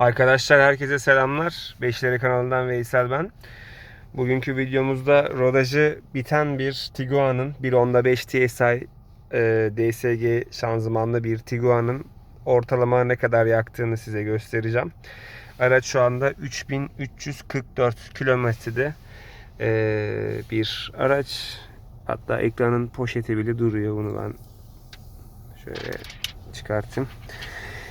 Arkadaşlar herkese selamlar. Beşleri kanalından Veysel ben. Bugünkü videomuzda rodajı biten bir Tiguan'ın 1.5 TSI e, DSG şanzımanlı bir Tiguan'ın ortalama ne kadar yaktığını size göstereceğim. Araç şu anda 3344 kilometrede e, bir araç. Hatta ekranın poşeti bile duruyor. Bunu ben şöyle çıkartayım.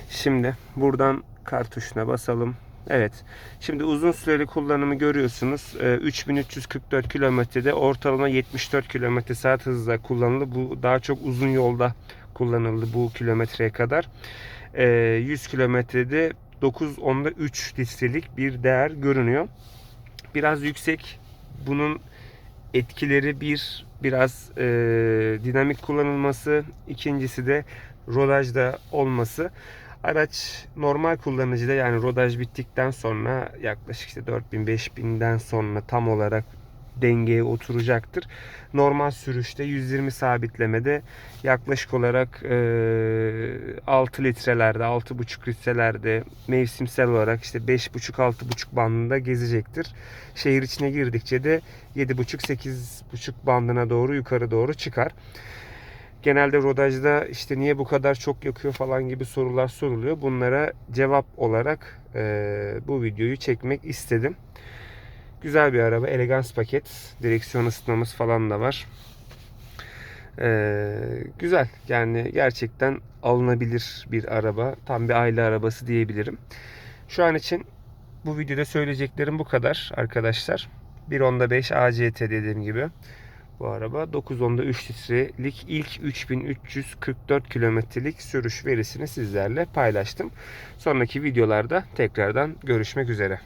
Şimdi buradan kar tuşuna basalım. Evet. Şimdi uzun süreli kullanımı görüyorsunuz. Ee, 3344 kilometrede ortalama 74 kilometre saat hızla kullanıldı. Bu daha çok uzun yolda kullanıldı bu kilometreye kadar. Ee, 100 kilometrede 9.3 litrelik bir değer görünüyor. Biraz yüksek. Bunun etkileri bir biraz e, dinamik kullanılması, ikincisi de rodajda olması. Araç normal kullanıcıda yani rodaj bittikten sonra yaklaşık işte 4000-5000'den sonra tam olarak dengeye oturacaktır. Normal sürüşte 120 sabitlemede yaklaşık olarak e, 6 litrelerde, 6,5 litrelerde mevsimsel olarak işte 5,5-6,5 bandında gezecektir. Şehir içine girdikçe de 7,5-8,5 bandına doğru yukarı doğru çıkar. Genelde rodajda işte niye bu kadar çok yakıyor falan gibi sorular soruluyor. Bunlara cevap olarak e, bu videoyu çekmek istedim. Güzel bir araba. Elegans paket. Direksiyon ısıtmamız falan da var. E, güzel. Yani gerçekten alınabilir bir araba. Tam bir aile arabası diyebilirim. Şu an için bu videoda söyleyeceklerim bu kadar arkadaşlar. 1.10'da 5 ACT dediğim gibi bu araba. 9.10'da 3 litrelik ilk 3344 kilometrelik sürüş verisini sizlerle paylaştım. Sonraki videolarda tekrardan görüşmek üzere.